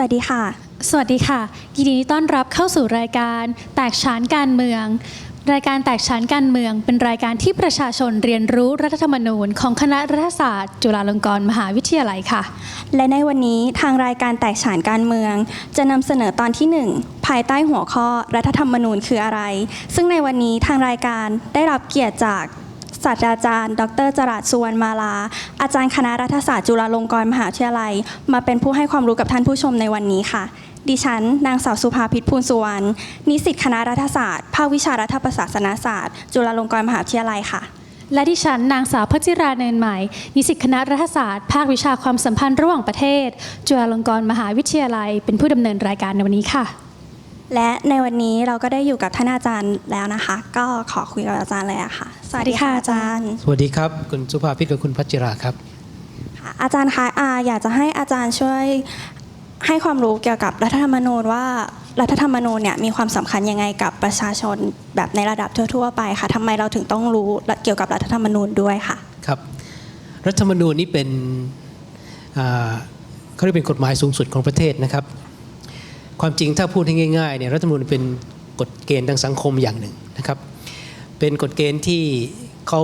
วัสดีค่ะ สวัสดีค่ะ ยินดีต้อนรับเข้าสู่รายการ แตกฉานการเมือง รายการแตกฉานการเมือง เป็นรายการที่ประชาชนเรียนรู้รัฐธรรมนูญ ของคณะรัฐศาสตร์ จุฬาลงกรณ์มหาวิทยาลัยค่ะ และในวันนี้ทางรายการแตกฉานการเมือง จะนำเสนอตอนที่ 1 ภายใต้หัวข้อรัฐธรรมนูญคืออะไร ซึ่งในวันนี้ทางรายการได้รับเกียรติจาก ศาสตราจารย์ ดรจรัสสุวรรณมาลา อาจารย์คณะรัฐศาสตร์จุฬาลงกรณ์มหาวิทยาลัย มาเป็นผู้ให้ความรู้กับท่านผู้ชมในวันนี้ค่ะ ดิฉัน นางสาวสุภาพิษพูลสุวรรณนิสิตคณะรัฐศาสตร์ภาควิชารัฐประศาสนศาสตร์ จุฬาลงกรณ์มหาวิทยาลัยค่ะ และดิฉันนางสาวพัชจิราเนินใหม่ นิสิตคณะรัฐศาสตร์ ภาควิชาความสัมพันธ์ระหว่างประเทศ จุฬาลงกรณ์มหาวิทยาลัย เป็นผู้ดำเนินรายการในวันนี้ค่ะ และในวันนี้เราก็ได้อยู่กับท่านอาจารย์แล้วนะคะ ก็ขอคุยกับอาจารย์เลยอะค่ะ สวัสดีค่ะอาจารย์ สวัสดีครับ คุณสุภาพิษกับคุณพัชจิราครับค่ะอาจารย์คะอาอยากจะให้อาจารย์ช่วยให้ความรู้เกี่ยวกับรัฐธรรมนูญว่ารัฐธรรมนูญเนี่ยมีความสำคัญยังไงกับประชาชนแบบในระดับทั่ว ๆ ไปค่ะทำไมเราถึงต้องรู้เกี่ยวกับรัฐธรรมนูญด้วยค่ะครับ รัฐธรรมนูญนี้เป็นอ่าเขาเรียกเป็นกฎหมายสูงสุดของประเทศนะครับ ความจริงถ้าพูดให้ง่ายๆเนี่ยรัฐธรรมนูญเป็นกฎเกณฑ์ทางสังคมอย่างหนึ่งนะครับ เป็นกฎเกณฑ์ที่เขา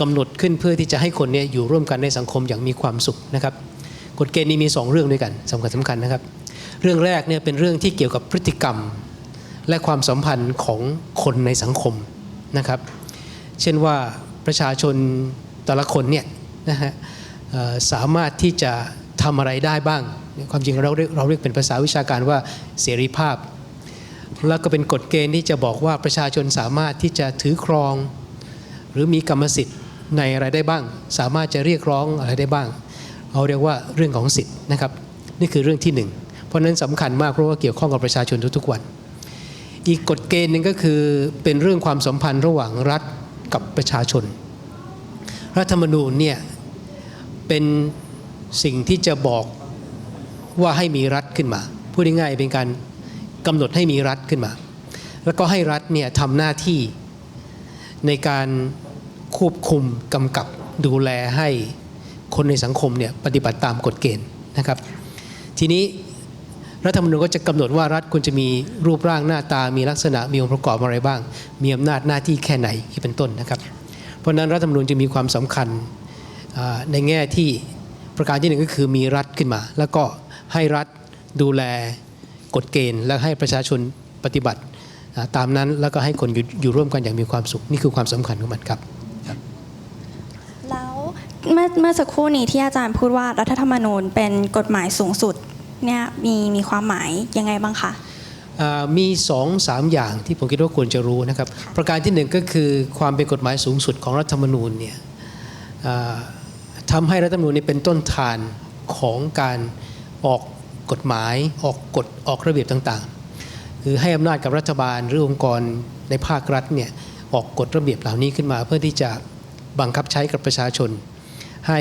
กำหนดขึ้นเพื่อที่จะให้คนเนี่ยอยู่ร่วมกันในสังคมอย่างมีความสุขนะครับ กฎเกณฑ์นี้มีสองเรื่องด้วยกันสำคัญสำคัญนะครับ เรื่องแรกเนี่ยเป็นเรื่องที่เกี่ยวกับพฤติกรรม และความสัมพันธ์ของคนในสังคมนะครับ เช่นว่าประชาชนแต่ละคนเนี่ยนะฮะสามารถที่จะทำอะไรได้บ้าง ความจริงเราเรียกเราเรียกเป็นภาษาวิชาการว่าเสรีภาพ แล้วก็เป็นกฎเกณฑ์ที่จะบอกว่าประชาชนสามารถที่จะถือครอง หรือมีกรรมสิทธิ์ในอะไรได้บ้าง สามารถจะเรียกร้องอะไรได้บ้างเอาเรียกว่าเรื่องของสิทธิ์นะครับ นี่คือเรื่องที่หนึ่งเพราะฉะนั้นสำคัญมากเพราะว่าเกี่ยวข้องกับประชาชนทุกๆวัน อีกกฎเกณฑ์หนึ่งก็คือเป็นเรื่องความสัมพันธ์ระหว่างรัฐกับประชาชน รัฐธรรมนูญเนี่ยเป็นสิ่งที่จะบอก ว่าให้มีรัฐขึ้นมา พูดง่ายๆเป็นการกำหนดให้มีรัฐขึ้นมา แล้วก็ให้รัฐเนี่ยทำหน้าที่ในการควบคุมกำกับดูแลให้คนในสังคมเนี่ยปฏิบัติตามกฎเกณฑ์นะครับ ทีนี้รัฐธรรมนูญก็จะกำหนดว่ารัฐควรจะมีรูปร่างหน้าตา มีลักษณะ มีองค์ประกอบอะไรบ้าง มีอำนาจหน้าที่แค่ไหนที่เป็นต้นนะครับ เพราะนั้นรัฐธรรมนูญจึงมีความสำคัญในแง่ที่ประการที่หนึ่งก็คือมีรัฐขึ้นมา แล้วก็ ให้รัฐดูแลกฎเกณฑ์ และให้ประชาชนปฏิบัติอ่าตามนั้นแล้วก็ให้คนอยู่อยู่ร่วมกันอย่างมีความสุข นี่คือความสำคัญของมันครับแล้วเมื่อเมื่อสักครู่นี้ที่อาจารย์พูดว่ารัฐธรรมนูญเป็นกฎหมายสูงสุดเนี่ยมีมีความหมายยังไงบ้างคะอ่ามีสองสามอย่างที่ผมคิดว่าควรจะรู้นะครับประการที่หนึ่งก็คือความเป็นกฎหมายสูงสุดของรัฐธรรมนูญเนี่ยอ่าทำให้รัฐธรรมนูญนี้เป็นต้นทานของการ ออกกฎหมายออกกฎออกระเบียบต่างๆ คือให้อำนาจกับรัฐบาลหรือองค์กรในภาครัฐเนี่ยออกกฎระเบียบเหล่านี้ขึ้นมา เพื่อที่จะบังคับใช้กับประชาชน ให้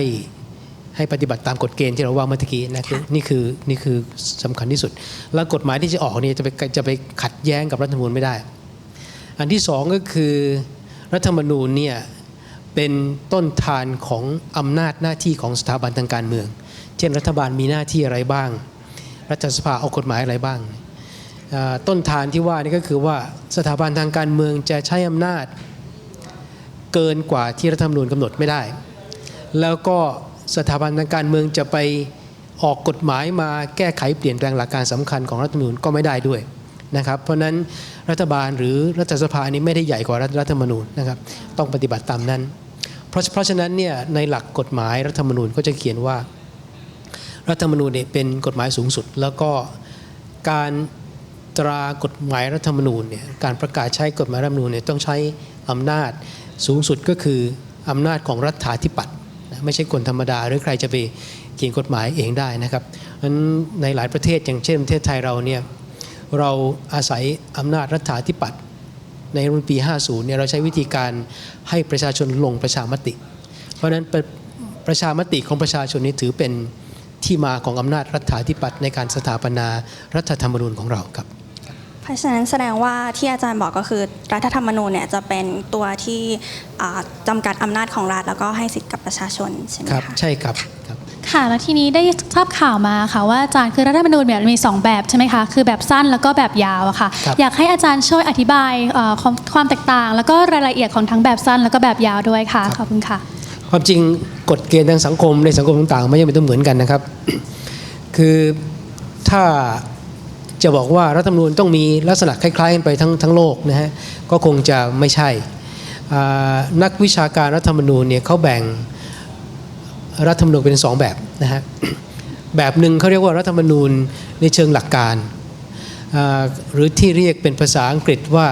ให้ปฏิบัติตามกฎเกณฑ์ที่เราว่าเมื่อกี้นะคือนี่คือนี่คือสำคัญที่สุด แล้วกฎหมายที่จะออกเนี่ยจะไปจะไปขัดแย้งกับรัฐธรรมนูญไม่ได้ อันที่สองก็คือรัฐธรรมนูญเนี่ยเป็นต้นทานของอำนาจหน้าที่ของสถาบันทางการเมือง เช่นรัฐบาลมีหน้าที่อะไรบ้าง รัฐสภาเอากฎหมายอะไรบ้าง ต้นทานที่ว่านี่ก็คือว่าสถาบันทางการเมืองจะใช้อำนาจเกินกว่าที่รัฐธรรมนูญกำหนดไม่ได้ แล้วก็สถาบันทางการเมืองจะไปออกกฎหมายมาแก้ไขเปลี่ยนแปลงหลักการสำคัญของรัฐธรรมนูญก็ไม่ได้ด้วยนะครับ เพราะฉะนั้นรัฐบาลหรือรัฐสภานี้ไม่ได้ใหญ่กว่ารัฐธรรมนูญนะครับ ต้องปฏิบัติตามนั้น เพราะเพราะฉะนั้นเนี่ยในหลักกฎหมายรัฐธรรมนูญก็จะเขียนว่า รัฐธรรมนูญเนี่ยเป็นกฎหมายสูงสุด แล้วก็การตรากฎหมายรัฐธรรมนูญเนี่ยการประกาศใช้กฎหมายรัฐธรรมนูญเนี่ยต้องใช้อำนาจสูงสุดก็คืออำนาจของรัฐาธิปัตย์นะไม่ใช่คนธรรมดาหรือใครจะไปเขียนกฎหมายเองได้นะครับเพราะฉะนั้นในหลายประเทศอย่างเช่นประเทศไทยเราเนี่ยเราอาศัยอำนาจรัฐาธิปัตย์ในรุ่นปี 50 เนี่ยเราใช้วิธีการให้ประชาชนลงประชามติ เพราะฉะนั้นประประชามติของประชาชนนี้ถือเป็น ที่มาของอำนาจรัฐาธิปัตย์ในการสถาปนารัฐธรรมนูญของเราครับเพราะฉะนั้นแสดงว่าที่อาจารย์บอกก็คือรัฐธรรมนูญเนี่ยจะเป็นตัวที่อ่าจำกัดอำนาจของรัฐแล้วก็ให้สิทธิกับประชาชนใช่ไหมครับคะใช่ครับครับค่ะแล้วทีนี้ได้ทราบข่าวมาค่ะว่าอาจารย์คือรัฐธรรมนูญเนี่ยมี 2 แบบใช่ไหมคะคือแบบสั้นแล้วก็แบบยาวอะค่ะครับอยากให้อาจารย์ช่วยอธิบายเอ่อความความแตกต่าง แล้วก็รายละเอียดของทั้งแบบสั้นแล้วก็แบบยาวด้วยค่ะขอบคุณค่ะ ความจริง กฎเกณฑ์ทางสังคมในสังคมต่างๆไม่จำเป็นต้องเหมือนกันนะครับ คือถ้าจะบอกว่ารัฐธรรมนูญต้องมีลักษณะคล้าย ๆ กันไปทั้งทั้งโลกนะฮะก็คงจะไม่ใช่ นักวิชาการรัฐธรรมนูญเนี่ยเขาแบ่งรัฐธรรมนูญเป็นสองแบบนะฮะแบบหนึ่งเขาเรียกว่ารัฐธรรมนูญในเชิงหลักการหรือที่เรียกเป็นภาษาอังกฤษว่า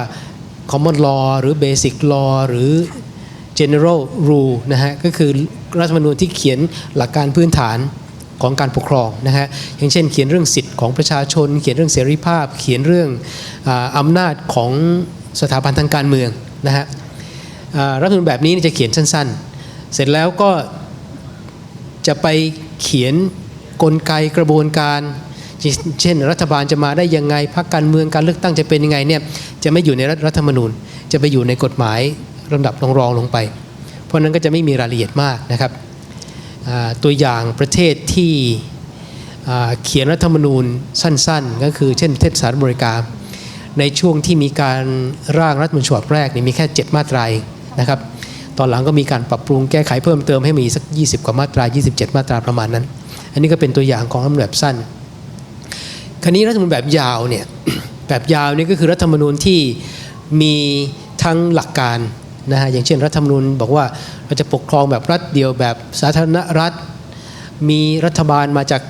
common law หรือ basic law หรือ general rule นะฮะก็คือ รัฐธรรมนูญที่เขียนหลักการพื้นฐานของการปกครองนะฮะอย่างเช่น เขียนเรื่องสิทธิ์ของประชาชน เขียนเรื่องเสรีภาพ เขียนเรื่องอาอำนาจของสถาบันทางการเมืองนะฮะรัฐธรรมนูญแบบนี้จะเขียนสั้นๆ เสร็จแล้วก็จะไปเขียนกลไกกระบวนการ เช่น รัฐบาลจะมาได้ยังไงพรรคการเมืองการเลือกตั้งจะเป็นยังไงเนี่ยจะไม่อยู่ในรัฐธรรมนูญ จะไปอยู่ในกฎหมายลำดับรองๆลงไป ราะนั้นก็จะไม่มีรายละเอียดมากนะครับตัวอย่างประเทศที่เขียนรัฐธรรมนูญสั้นๆ ก็คือเช่นประเทศสหรัฐอเมริกา ในช่วงที่มีการร่างรัฐมนูญฉบับแรกนี่มีแค่ 7 มาตรานะครับตอนหลังก็มีการปรับปรุงแก้ไขเพิ่มเติมให้มีสัก 20 กว่ามาตรา 27 มาตราประมาณนั้น อันนี้ก็เป็นตัวอย่างของรัฐมนูญแบบสั้น คราวนี้รัฐมนูญแบบยาวเนี่ยแบบยาวนี่ก็คือรัฐธรรมนูญที่มีทั้งหลักการ นะฮะอย่างเช่นรัฐธรรมนูญบอกว่าเราจะปกครองแบบรัฐเดียวแบบสาธารณรัฐ มีรัฐบาลมาจาก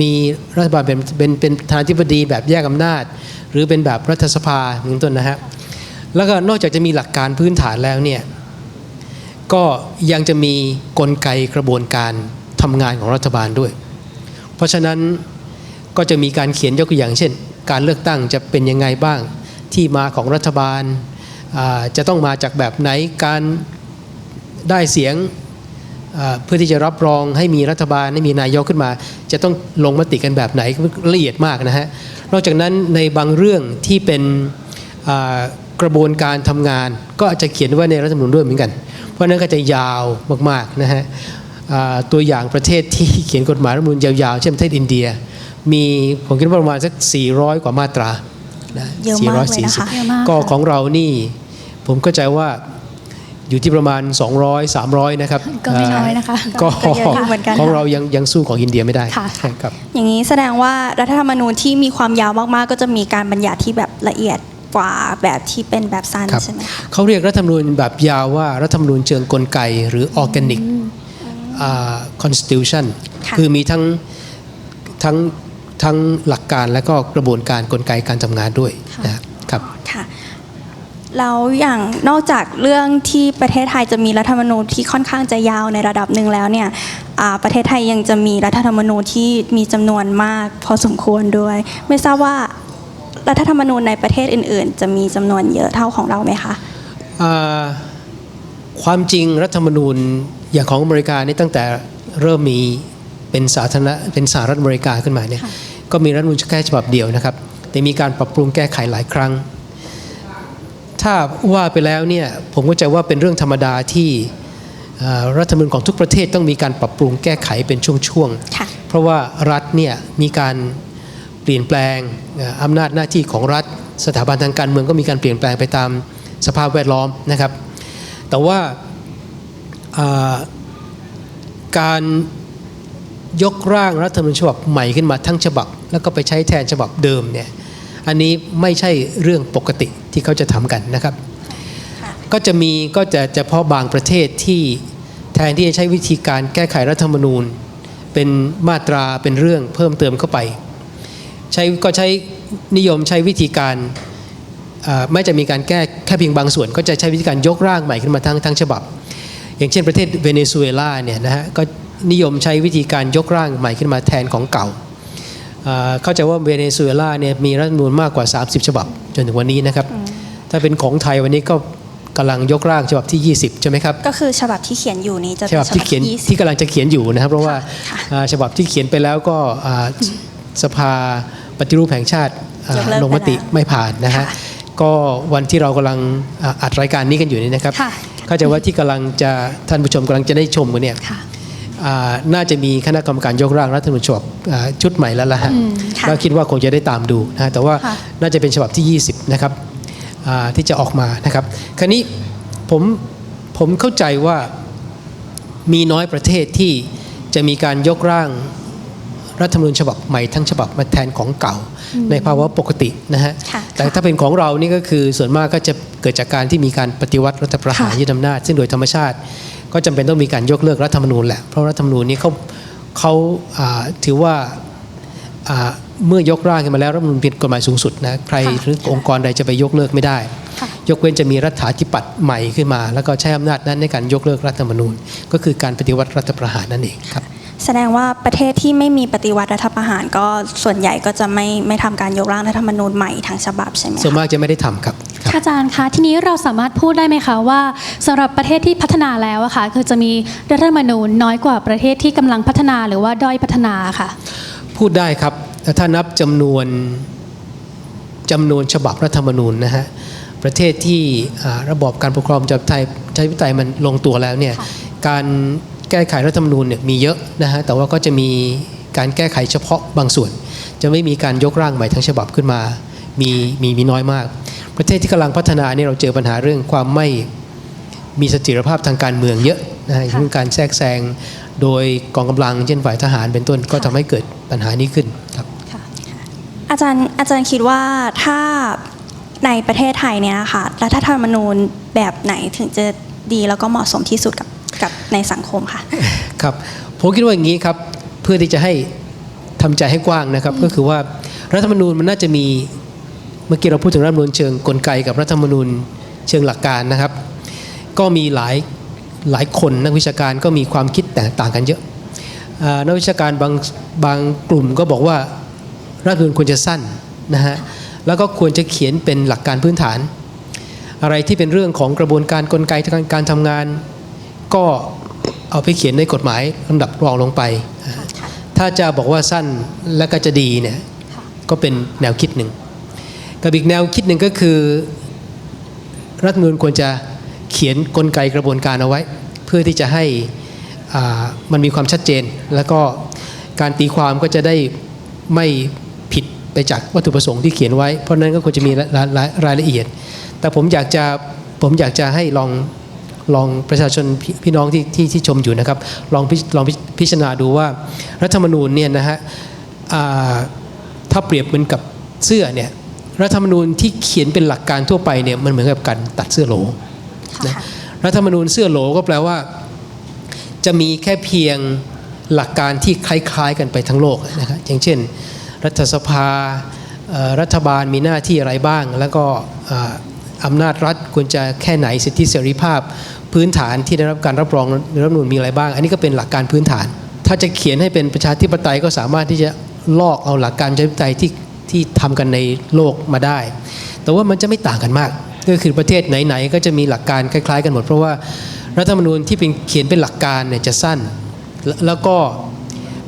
มีรัฐบาลเป็นเป็นเป็นประธานาธิบดีแบบแยกอำนาจ หรือเป็นแบบรัฐสภาอย่างนี้ต้นนะฮะแล้วก็นอกจากจะมีหลักการพื้นฐานแล้วเนี่ยก็ยังจะมีกลไกกระบวนการทำงานของรัฐบาลด้วย เพราะฉะนั้นก็จะมีการเขียนยกตัวอย่างเช่น การเลือกตั้งจะเป็นยังไงบ้างที่มาของรัฐบาล จะต้องมาจากแบบไหนการได้เสียงเพื่อที่จะรับรองให้มีรัฐบาลให้มีนายกขึ้นมา จะต้องลงมติกันแบบไหนละเอียดมากนะฮะนอกจากนั้นในบางเรื่องที่เป็นกระบวนการทำงาน ก็จะเขียนไว้ในรัฐธรรมนูญด้วยเหมือนกัน เพราะนั้นก็จะยาวมากๆนะฮะตัวอย่างประเทศที่เขียนกฎหมายรัฐธรรมนูญยาวๆเช่นประเทศอินเดีย มีผมคิดว่าประมาณสัก 400 กว่ามาตรา นะเยอะมากเลยนะคะเยอะมากก็ค่ะของเรานี่ผมเข้าใจว่าอยู่ที่ประมาณ 200 300 นะครับ ก็ไม่น้อยนะคะก็ก็เยอะอยู่เหมือนกันของเรายังยังสู้ของอินเดียไม่ได้ค่ะครับอย่างนี้แสดงว่ารัฐธรรมนูญที่มีความยาวมากๆ ก็จะมีการบัญญัติที่แบบละเอียดกว่าแบบที่เป็นแบบสั้นครับใช่ไหมคะเขาเรียกรัฐธรรมนูญแบบยาวว่ารัฐธรรมนูญเชิงกลไกหรือ organic อ่า constitution ค่ะคือมีทั้งทั้ง ทั้งหลักการและก็กระบวนการกลไกการทำงานด้วยนะครับค่ะแล้วอย่างนอกจากเรื่องที่ประเทศไทยจะมีรัฐธรรมนูญที่ค่อนข้างจะยาวในระดับหนึ่งแล้วเนี่ยอ่าประเทศไทยยังจะมีรัฐธรรมนูญที่มีจำนวนมาก พอสมควรด้วย ไม่ทราบว่ารัฐธรรมนูญในประเทศอื่น ๆ จะมีจำนวนเยอะเท่าของเราไหมคะอ่าความจริงรัฐธรรมนูญอย่างของอเมริกานี่ตั้งแต่เริ่มมี เป็นสาธารณะเป็นสหรัฐอเมริกาขึ้นมาเนี่ยก็มีรัฐธรรมนูญแค่ฉบับเดียวนะครับ แต่มีการปรับปรุงแก้ไขหลายครั้ง ถ้าว่าไปแล้วเนี่ยผมก็จะว่าเป็นเรื่องธรรมดาที่อ่ารัฐธรรมนูญของทุกประเทศต้องมีการปรับปรุงแก้ไขเป็นช่วงๆค่ะเพราะว่ารัฐเนี่ยมีการเปลี่ยนแปลงเอ่ออำนาจหน้าที่ของรัฐสถาบันทางการเมืองก็มีการเปลี่ยนแปลงไปตามสภาพแวดล้อมนะครับ แต่ว่าอ่าการ ยกร่างรัฐธรรมนูญฉบับใหม่ขึ้นมาทั้งฉบับ แล้วก็ไปใช้แทนฉบับเดิมเนี่ยอันนี้ไม่ใช่เรื่องปกติที่เขาจะทำกันนะครับ ก็จะมีก็จะเฉพาะบางประเทศที่แทนที่จะใช้วิธีการแก้ไขรัฐธรรมนูญ เป็นมาตราเป็นเรื่องเพิ่มเติมเข้าไป ใช้ก็ใช้นิยมใช้วิธีการอ่าไม่จะมีการแก้แค่เพียงบางส่วน ก็จะใช้วิธีการยกร่างใหม่ขึ้นมาทั้งทั้งฉบับ อย่างเช่นประเทศเวเนซุเอลาเนี่ยนะฮะก็ นิยมใช้วิธีการยกร่างใหม่ขึ้นมาแทนของเก่าอ่าเข้าใจว่าเวเนซุเอลาเนี่ยมีรัฐธรรมนูญมากกว่า 30 ฉบับ จนถึงวันนี้นะครับ ถ้าเป็นของไทยวันนี้ก็กำลังยกร่างฉบับที่ 20 ใช่ไหมครับ ก็คือฉบับที่เขียนอยู่นี้จะฉเป็นบับฉที่บับเขียนที่ที่กำลังจะเขียนอยู่นะครับ เพราะว่าค่ะอ่าฉบับที่เขียนไปแล้วก็อ่าสภาปฏิรูปแห่งชาติอ่ายกเลิกลงมติไปแล้วไม่ผ่านนะฮะค่ะก็วันที่เรากำลังอ่าอัดรายการนี้กันอยู่นี่นะครับค่ะเข้าใจว่าที่กำลังจะท่านผู้ชมกำลังจะได้ชมกันเนี่ยค่ะอ่า น่าจะมีคณะกรรมการยกร่างรัฐธรรมนูญฉบับอ่าชุดใหม่แล้วล่ะฮะค่ะแล้วคิดว่าคงจะได้ตามดูนะฮะแต่ว่าค่ะน่าจะเป็นฉบับที่ 20 นะครับอ่าที่จะออกมานะครับ คราวนี้ผมผมเข้าใจว่ามีน้อยประเทศที่จะมีการยกร่างรัฐธรรมนูญฉบับใหม่ทั้งฉบับมาแทนของเก่าในภาวะปกตินะฮะค่ะแต่ถ้าเป็นของเรานี่ก็คือส่วนมากก็จะเกิดจากการที่มีการปฏิวัติรัฐประหารค่ะยึดอำนาจ ซึ่งโดยธรรมชาติ ก็จำเป็นต้องมีการยกเลิกรัฐธรรมนูญแหละเพราะรัฐธรรมนูญนี้เขาเขาอ่าถือว่าอ่าเมื่อยกร่างขึ้นมาแล้วรัฐธรรมนูญเป็นกฎหมายสูงสุดนะใครค่ะหรือองค์กรใดจะไปยกเลิกไม่ได้ค่ะยกเว้นจะมีรัฐาธิปัตย์ใหม่ขึ้นมา แล้วก็ใช้อำนาจนั้นในการยกเลิกรัฐธรรมนูญ ก็คือการปฏิวัติรัฐประหารนั่นเองครับ แสดงว่าประเทศที่ไม่มีปฏิวัติรัฐประหารก็ส่วนใหญ่ก็จะไม่ไม่ทำการยกร่างรัฐธรรมนูญใหม่ทั้งฉบับใช่ไหมส่วนคะมากจะไม่ได้ทำครับครับ อาจารย์คะทีนี้เราสามารถพูดได้ไหมคะว่าสำหรับประเทศที่พัฒนาแล้วอะค่ะคือจะมีรัฐธรรมนูญน้อยกว่าประเทศที่กำลังพัฒนาหรือว่าด้อยพัฒนาค่ะ พูดได้ครับแต่ถ้านับจำนวนจำนวนฉบับรัฐธรรมนูญนะฮะประเทศที่อ่าระบอบการปกครองประชาธิปไตยประชาธิปไตยมันลงตัวแล้วเนี่ยการ แก้ไขรัฐธรรมนูญเนี่ยมีเยอะนะฮะแต่ว่าก็จะมีการแก้ไขเฉพาะบางส่วน จะไม่มีการยกร่างใหม่ทั้งฉบับขึ้นมามีมีมีน้อยมาก ประเทศที่กำลังพัฒนาเนี่ยเราเจอปัญหาเรื่องความไม่มีสถียรภาพทางการเมืองเยอะนะฮะเรื่องการแทรกแซงโดยกองกำลังเช่นฝ่ายทหารเป็นต้นก็ทำให้เกิดปัญหานี้ขึ้นครับอาจารย์อาจารย์คิดว่าถ้าในประเทศไทยเนี่ยค่ะรัฐธรรมนูญแบบไหนถึงจะดีแล้วก็เหมาะสมที่สุดกับ กับในสังคมค่ะ ครับผมคิดว่าอย่างนี้ครับเพื่อที่จะให้ทำใจให้กว้างนะครับ ก็คือว่ารัฐธรรมนูญมันน่าจะมีเมื่อกี้เราพูดถึงรัฐธรรมนูญเชิงกลไกกับรัฐธรรมนูญเชิงหลักการนะครับ ก็มีหลายหลายคนนักวิชาการก็มีความคิดแตกต่างกันเยอะอ่านักวิชาการบางบางกลุ่มก็บอกว่ารัฐธรรมนูญควรจะสั้นนะฮะแล้วก็ควรจะเขียนเป็นหลักการพื้นฐาน อะไรที่เป็นเรื่องของกระบวนการกลไกทางการทำงาน ก็เอาไปเขียนในกฎหมายลำดับรองลงไป ถ้าจะบอกว่าสั้นและก็จะดีเนี่ยก็เป็นแนวคิดหนึ่งกับอีกแนวคิดหนึ่งก็คือ รัฐธรรมนูญควรจะเขียนกลไกกระบวนการเอาไว้ เพื่อที่จะให้อ่ามันมีความชัดเจน แล้วก็การตีความก็จะได้ไม่ผิดไปจากวัตถุประสงค์ที่เขียนไว้ เพราะฉะนั้นก็ควรจะมีรายรายรายละเอียด แต่ผมอยากจะผมอยากจะให้ลอง ลองประชาชนพี่พี่น้องที่ที่ที่ชมอยู่นะครับลองพิลองพิพิจารณาดูว่ารัฐธรรมนูญเนี่ยนะฮะอ่าถ้าเปรียบเหมือนกับเสื้อเนี่ยรัฐธรรมนูญที่เขียนเป็นหลักการทั่วไปเนี่ยมันเหมือนกับการตัดเสื้อโหลนะรัฐธรรมนูญเสื้อโหลก็แปลว่า จะมีแค่เพียงหลักการที่คล้าย ๆ กันไปทั้งโลกนะครับอย่างเช่น รัฐสภาเอ่อรัฐบาลมีหน้าที่อะไรบ้าง แล้วก็เอ่ออำนาจรัฐควรจะแค่ไหนสิทธิเสรีภาพ พื้นฐานที่ได้รับการรับรองในรัฐธรรมนูญมีอะไรบ้าง อันนี้ก็เป็นหลักการพื้นฐาน ถ้าจะเขียนให้เป็นประชาธิปไตยก็สามารถที่จะลอกเอาหลักการประชาธิปไตยที่ที่ทำกันในโลกมาได้ แต่ว่ามันจะไม่ต่างกันมาก ก็คือประเทศไหนๆก็จะมีหลักการคล้าย ๆ กันหมด เพราะว่ารัฐธรรมนูญที่เป็นเขียนเป็นหลักการเนี่ยจะสั้น แล้วก็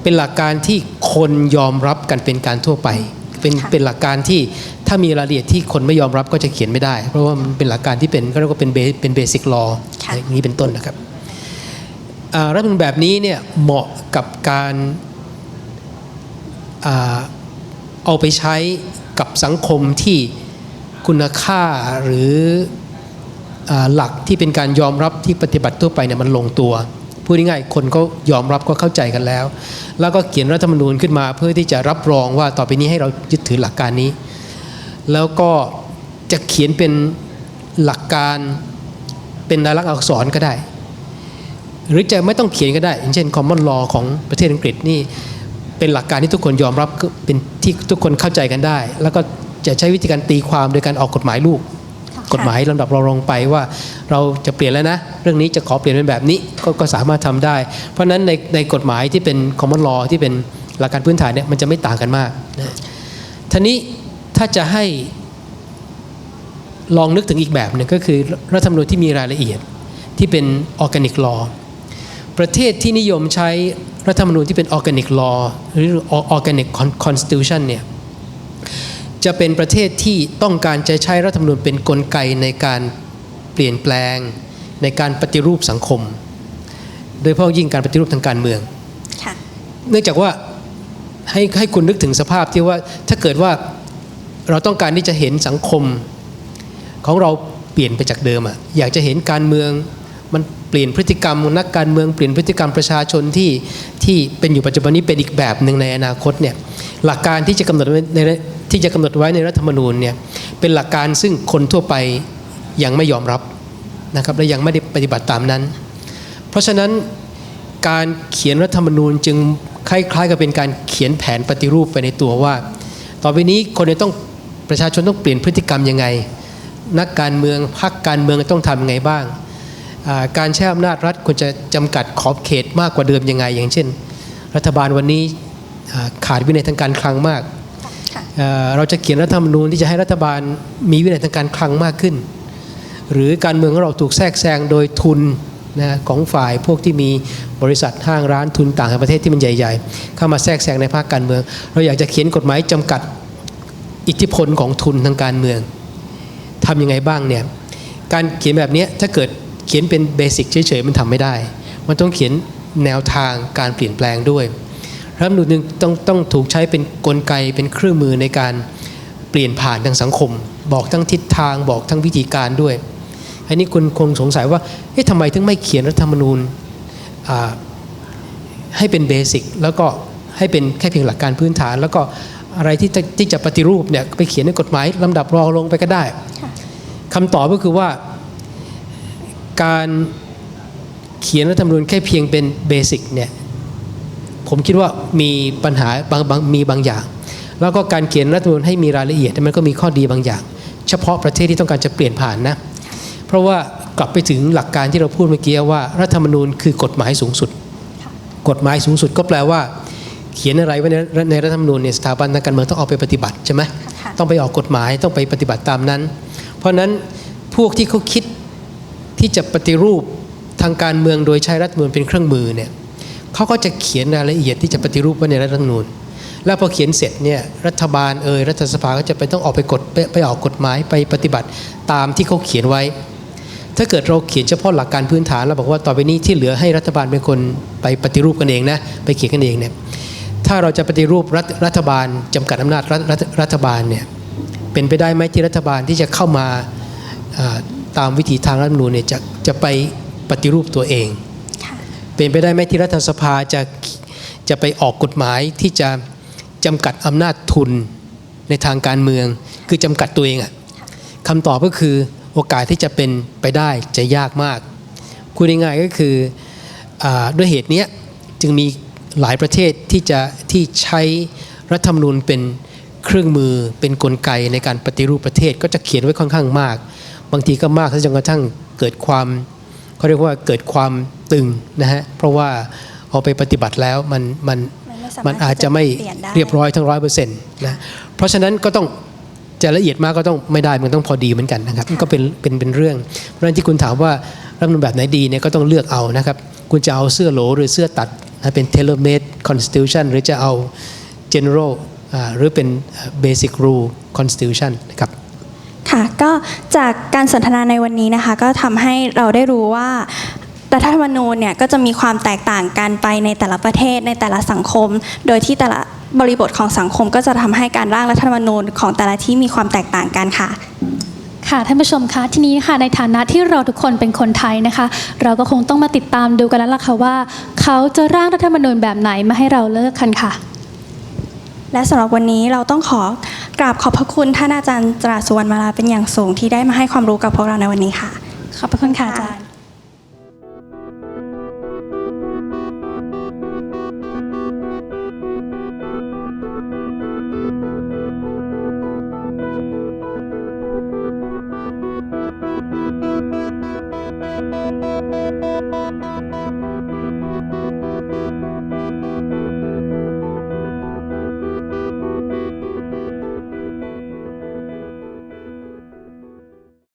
เป็นหลักการที่คนยอมรับกันเป็นการทั่วไป เป็นเป็นหลักการที่ ถ้ามีรายละเอียดที่คนไม่ยอมรับก็จะเขียนไม่ได้ เพราะว่ามันเป็นหลักการที่เป็นก็เรียกว่าเป็นเบเป็นเบสิกลอค่ะอย่างนี้เป็นต้นนะครับอ่ารัฐธรรมนูญแบบนี้เนี่ยเหมาะกับการอ่าเอาไปใช้กับสังคมที่คุณค่าหรืออ่าหลักที่เป็นการยอมรับที่ปฏิบัติทั่วไปเนี่ยมันลงตัวพูดง่ายๆคนก็ยอมรับก็เข้าใจกันแล้ว แล้วก็เขียนรัฐธรรมนูญขึ้นมาเพื่อที่จะรับรองว่าต่อไปนี้ให้เรายึดถือหลักการนี้ แล้วก็จะเขียนเป็นหลักการเป็นลายลักษณ์อักษรก็ได้ หรือจะไม่ต้องเขียนก็ได้ อย่างเช่น common law ของประเทศอังกฤษนี่เป็นหลักการที่ทุกคนยอมรับคือเป็นที่ทุกคนเข้าใจกันได้ แล้วก็จะใช้วิธีการตีความโดยการออกกฎหมายลูก กฎหมายลำดับเราลงไปว่าเราจะเปลี่ยนแล้วนะ เรื่องนี้จะขอเปลี่ยนเป็นแบบนี้ก็ก็สามารถทำได้ เพราะฉะนั้นในในกฎหมายที่เป็น common law ที่เป็นหลักการพื้นฐานเนี่ยมันจะไม่ต่างกันมากนะทีนี้ ถ้าจะให้ลองนึกถึงอีกแบบหนึ่งก็คือรัฐธรรมนูญที่มีรายละเอียดที่เป็น organic law ประเทศที่นิยมใช้รัฐธรรมนูญที่เป็น organic law หรือ organic constitution เนี่ยจะเป็นประเทศที่ต้องการจะใช้รัฐธรรมนูญเป็นนกลไกในการเปลี่ยนแปลง ในการปฏิรูปสังคม โดยเฉพาะยิ่งการปฏิรูปทางการเมืองค่ะเนื่องจากว่าให้ให้คุณนึกถึงสภาพที่ว่าถ้าเกิดว่า เราต้องการที่จะเห็นสังคมของเราเปลี่ยนไปจากเดิมอะอยากจะเห็นการเมืองมันเปลี่ยนพฤติกรรมนักการเมืองเปลี่ยนพฤติกรรมประชาชนที่ที่เป็นอยู่ปัจจุบันนี้เป็นอีกแบบหนึ่งในอนาคตเนี่ยหลักการที่จะกำหนดในที่จะกำหนดไว้ในรัฐธรรมนูญเนี่ยเป็นหลักการซึ่งคนทั่วไปยังไม่ยอมรับนะครับและยังไม่ได้ปฏิบัติตามนั้น เพราะฉะนั้นการเขียนรัฐธรรมนูญจึงคล้ายๆกับเป็นการเขียนแผนปฏิรูปไปในตัวว่า ต่อไปนี้คนจะต้อง ประชาชนต้องเปลี่ยนพฤติกรรมยังไง นักการเมืองพรรคการเมืองต้องทำยังไงบ้างอ่าการใช้อำนาจรัฐควรจะจำกัดขอบเขตมากกว่าเดิมยังไง อย่างเช่น รัฐบาลวันนี้อ่าขาดวินัยทางการคลังมากค่ะเอ่อเราจะเขียนรัฐธรรมนูญที่จะให้รัฐบาลมีวินัยทางการคลังมากขึ้น หรือการเมืองของเราถูกแทรกแซงโดยทุนนะของฝ่ายพวกที่มีบริษัทห้างร้านทุนต่างประเทศที่มันใหญ่ ๆ เข้ามาแทรกแซงในภาคการเมือง เราอยากจะเขียนกฎหมายจำกัด อิทธิพลของทุนทางการเมืองทำยังไงบ้างเนี่ยการเขียนแบบนี้ถ้าเกิดเขียนเป็นเบสิกเฉยๆมันทำไม่ได้ มันต้องเขียนแนวทางการเปลี่ยนแปลงด้วยรัฐธรรมนูญหนึ่งต้องต้องถูกใช้เป็นกลไกเป็นเครื่องมือในการเปลี่ยนผ่านทางสังคม บอกทั้งทิศทางบอกทั้งวิธีการด้วย อันนี้คุณคงสงสัยว่าเอ๊ะทำไมถึงไม่เขียนรัฐธรรมนูญให้เป็นเบสิกแล้วก็ให้เป็นแค่เพียงหลักการพื้นฐาน แล้วก็ อะไรที่จะที่จะปฏิรูปเนี่ยไปเขียนในกฎหมายลำดับรองลงไปก็ได้ค่ะคำตอบก็คือว่าการเขียนรัฐธรรมนูญแค่เพียงเป็นเบสิกเนี่ยผมคิดว่ามีปัญหาบางบางมีบางอย่าง แล้วก็การเขียนรัฐธรรมนูญให้มีรายละเอียดมันก็มีข้อดีบางอย่าง เฉพาะประเทศที่ต้องการจะเปลี่ยนผ่านนะ เพราะว่ากลับไปถึงหลักการที่เราพูดเมื่อกี้ว่ารัฐธรรมนูญคือกฎหมายสูงสุด กฎหมายสูงสุดก็แปลว่า เขียนอะไรไว้ในในรัฐธรรมนูญเนี่ยสถาบันทางการเมืองต้องเอาไปปฏิบัติใช่ไหมค่ะต้องไปออกกฎหมายต้องไปปฏิบัติตามนั้น เพราะฉะนั้นพวกที่เขาคิดที่จะปฏิรูปทางการเมืองโดยใช้รัฐธรรมนูญเป็นเครื่องมือเนี่ยเขาก็จะเขียนรายละเอียดที่จะปฏิรูปไว้ในรัฐธรรมนูญ แล้วพอเขียนเสร็จเนี่ยรัฐบาลเอ่ยรัฐสภาก็จะไปต้องออกไปกฎไปไปออกกฎหมายไปปฏิบัติตามที่เขาเขียนไว้ ถ้าเกิดเราเขียนเฉพาะหลักการพื้นฐานแล้วบอกว่าต่อไปนี้ที่เหลือให้รัฐบาลเป็นคนไปปฏิรูปกันเองนะไปเขียนกันเองเนี่ย ถ้าเราจะปฏิรูปรัฐรฐบาลจำกัดอำนาจรัฐรฐรัฐบาลเนี่ยเป็นไปได้ไหมที่รัฐบาลที่จะเข้ามาตามวิถีทางรัฐมนูญเนี่ยจะจะไปปฏิรูปตัวเอง เป็นไปได้ไหมที่รัฐสภาจะจะไปออกกฎหมายที่จะจำกัดอำนาจทุนในทางการเมือง คือจำกัดตัวเองอะคำตอบก็คือโอกาสที่จะเป็นไปได้จะยากมากพูดง่ายๆก็คืออด้วยเหตุนี้จึงมี หลายประเทศที่จะที่ใช้รัฐธรรมนูญเป็นเครื่องมือเป็นกลไกในการปฏิรูปประเทศก็จะเขียนไว้ค่อนข้างมาก บางทีก็มากซะจนกระทั่งเกิดความเขาเรียกว่าเกิดความตึงนะฮะเพราะว่าเอาไปปฏิบัติแล้วมันมันมันไม่สามารถมันอาจจะไม่เปลี่ยนได้เรียบร้อยทั้งร้อยเปอร์เซ็นต์นะเพราะฉะนั้นก็ต้องจะละเอียดมากก็ต้องไม่ได้มันต้องพอดีเหมือนกันนะครับมันก็เป็นเป็นเป็นเรื่องเพราะฉะนั้นที่คุณถามว่ารัฐธรรมนูญแบบไหนดีเนี่ยก็ต้องเลือกเอานะครับ คุณจะเอาเสื้อโหลหรือเสื้อตัด นะเป็น tailor made constitution หรือจะเอา general หรือเป็น basic rule constitution นะครับค่ะก็จากการสนทนาในวันนี้นะคะก็ทำให้เราได้รู้ว่ารัฐธรรมนูญเนี่ยก็จะมีความแตกต่างกันไปในแต่ละประเทศในแต่ละสังคม โดยที่แต่ละบริบทของสังคมก็จะทำให้การร่างรัฐธรรมนูญของแต่ละที่มีความแตกต่างกันค่ะ ค่ะท่านผู้ชมคะทีนี้ค่ะในฐานะที่เราทุกคนเป็นคนไทยนะคะ เราก็คงต้องมาติดตามดูกันแล้วล่ะค่ะว่า เขาจะร่างรัฐธรรมนูญแบบไหนมาให้เราเลือกกันค่ะ และสำหรับวันนี้เราต้องขอกราบขอบพระคุณท่านอาจารย์จราสุวรรณมาลาเป็นอย่างสูงที่ได้มาให้ความรู้กับพวกเราในวันนี้ค่ะ ขอบพระคุณค่ะอาจารย์